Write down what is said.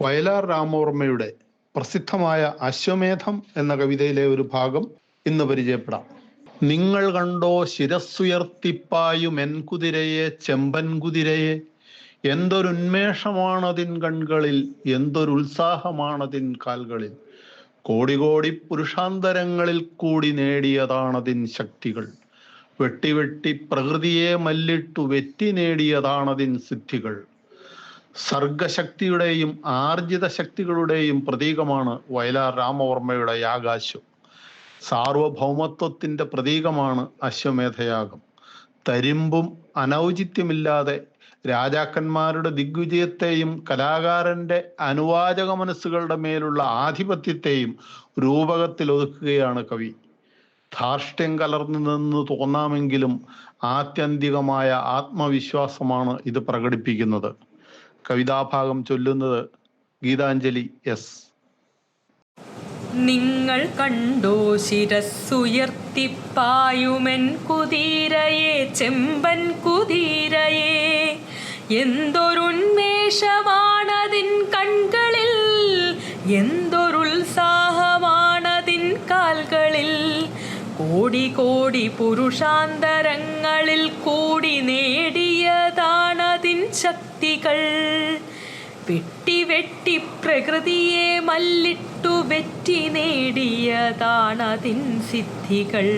വയലാർ രാമവർമ്മയുടെ പ്രസിദ്ധമായ അശ്വമേധം എന്ന കവിതയിലെ ഒരു ഭാഗം ഇന്ന് പരിചയപ്പെടാം. നിങ്ങൾ കണ്ടോ ശിരസ്സുയർത്തിപ്പായും എൻകുതിരയെ ചെമ്പൻ കുതിരയെ? എന്തൊരുന്മേഷമാണതിൻ കൺകളിൽ എന്തൊരുത്സാഹമാണതിൻ കാൽകളിൽ? കോടി കോടി പുരുഷാന്തരങ്ങളിൽ കൂടി നേടിയതാണതിൻ ശക്തികൾ. വെട്ടി വെട്ടി പ്രകൃതിയെ മല്ലിട്ടു വെറ്റി നേടിയതാണതിൻ സിദ്ധികൾ. സർഗശക്തിയുടെയും ആർജിത ശക്തികളുടെയും പ്രതീകമാണ് വയലാർ രാമവർമ്മയുടെ യാഗാശ്വം. സാർവഭൗമത്വത്തിന്റെ പ്രതീകമാണ് അശ്വമേധയാഗം. തരിമ്പും അനൗചിത്യമില്ലാതെ രാജാക്കന്മാരുടെ ദിഗ്വിജയത്തെയും കലാകാരന്റെ അനുവാചക മനസ്സുകളുടെ മേലുള്ള ആധിപത്യത്തെയും രൂപകത്തിൽ ഒതുക്കുകയാണ് കവി. ധാർഷ്ട്യം കലർന്നു നിന്ന് തോന്നാമെങ്കിലും ആത്യന്തികമായ ആത്മവിശ്വാസമാണ് ഇത് പ്രകടിപ്പിക്കുന്നത്. കവിതാഭാഗം ചൊല്ലുന്നത് ഗീതാഞ്ജലി എസ്. നിങ്ങൾ കണ്ടോ ശിരസ്സുയർത്തിപ്പായുമൻ കുതിരയെ ചെമ്പൻ കുതിരയെ. എന്തൊരുന്മേഷമാണതിൻ കൺകളിൽ എന്തൊരുത്സാഹമാണതിൻ കാൽകളിൽ. കോടി കോടി പുരുഷാന്തരങ്ങളിൽ കൂടി നേടിയതാണതിൻ ശക്തികൾ. വെട്ടി വെട്ടി പ്രകൃതിയെ മല്ലിട്ടു വെറ്റി നേടിയതാണതിൻ സിദ്ധികൾ.